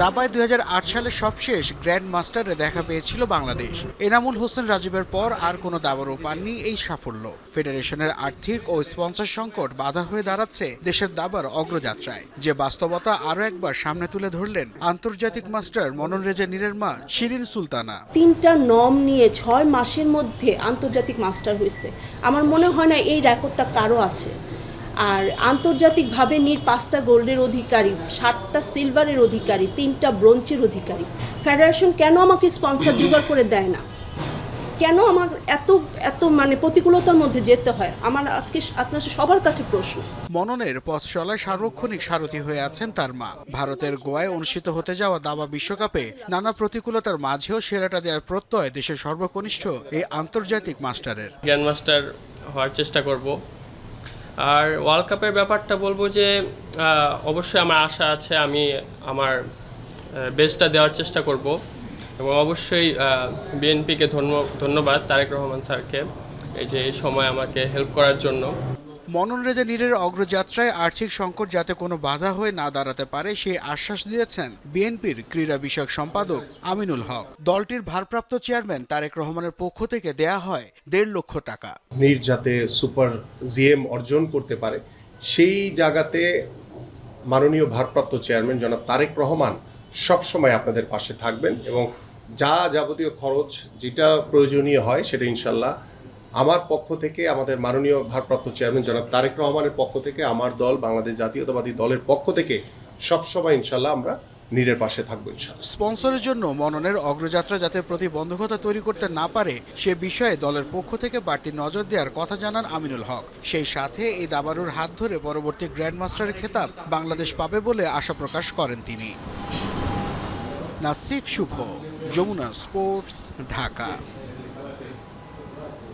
দাবায় দুই সালে সবশেষ গ্র্যান্ড মাস্টারে দেখা পেয়েছিল বাংলাদেশ। এনামুল হোসেন রাজীবের পর আর কোনো দাবারও পাননি এই সাফল্য। ফেডারেশনের আর্থিক ও স্পন্সর সংকট বাধা হয়ে দাঁড়াচ্ছে দেশের দাবার অগ্রযাত্রায়। যে বাস্তবতা আরও একবার সামনে তুলে ধরলেন আন্তর্জাতিক মাস্টার মনন রেজা নীরের মা শিরিন সুলতানা। তিনটা নম নিয়ে ছয় মাসের মধ্যে আন্তর্জাতিক মাস্টার হয়েছে। আমার মনে হয় না এই রেকর্ডটা কারও আছে। আর আন্তর্জাতিকভাবে নীর পাঁচটা গোল্ডের অধিকারী সাতটা সিলভারের অধিকারী তিনটা ব্রোঞ্জের অধিকারী। ফেডারেশন কেন আমাকে স্পন্সর জোগাড় করে দেয় না? কেন আমার এত এত মানে প্রতিকূলতার মধ্যে যেতে হয়? আমার আজকে আপনার সবার কাছে প্রশ্ন। মননের পথ চলায় সার্বক্ষণিক সারথি হয়ে আছেন তার মা। ভারতের গোয়ায় অনুষ্ঠিত হতে যাওয়া দাবা বিশ্বকাপে নানা প্রতিকূলতার মাঝেও সেরাটা দেওয়ার প্রত্যয় দেশের সর্বকনিষ্ঠ এই আন্তর্জাতিক মাস্টারের। গ্র্যান্ড মাস্টার হওয়ার চেষ্টা করব। আর ওয়ার্ল্ড কাপের ব্যাপারটা বলব যে অবশ্যই আমার আশা আছে, আমি আমার বেস্টটা দেওয়ার চেষ্টা করব। এবং অবশ্যই বিএনপিকে ধন্য, ধন্যবাদ, তারেক রহমান স্যারকে, এই যে এই সময় আমাকে হেল্প করার জন্য। মনন রেজা নীরের অগ্রযাত্রায় আর্থিক সংকট যাতে কোনো বাধা হয়ে না দাঁড়াতে পারে সেই আশ্বাস দিয়েছেন বিএনপির ক্রীড়া বিষয়ক সম্পাদক আমিনুল হক। দলটির ভারপ্রাপ্ত চেয়ারম্যান তারেক রহমানের পক্ষ থেকে দেয়া হয় দেড় লক্ষ টাকা। নীর যাতে সুপার জিএম অর্জন করতে পারে, সেই জায়গাতে মাননীয় ভারপ্রাপ্ত চেয়ারম্যান জনাব তারেক রহমান সবসময় আপনাদের পাশে থাকবেন এবং যা যাবতীয় খরচ যেটা প্রয়োজনীয় হয় সেটা ইনশাল্লাহ আমার পক্ষ থেকে আমাদের মাননীয় ভারপ্রাপ্ত চেয়ারম্যান জনাব তারেক রহমানের পক্ষ থেকে, আমার দল, বাংলাদেশ জাতীয়তাবাদী দলের পক্ষ থেকে সবসময় ইনশাল্লাহ আমরা নীরের পাশে থাকব স্পন্সরের জন্য মননের অগ্রযাত্রা যাতে প্রতিবন্ধকতা তৈরি করতে না পারে, সে বিষয়ে দলের পক্ষ থেকে বাড়তি নজর দেওয়ার কথা জানান আমিনুল হক। সেই সাথে এই দাবারুর হাত ধরে পরবর্তী গ্র্যান্ড মাস্টারের খেতাব বাংলাদেশ পাবে বলে আশা প্রকাশ করেন তিনি। নাসিফ শুভ, যমুনা স্পোর্টস, ঢাকা।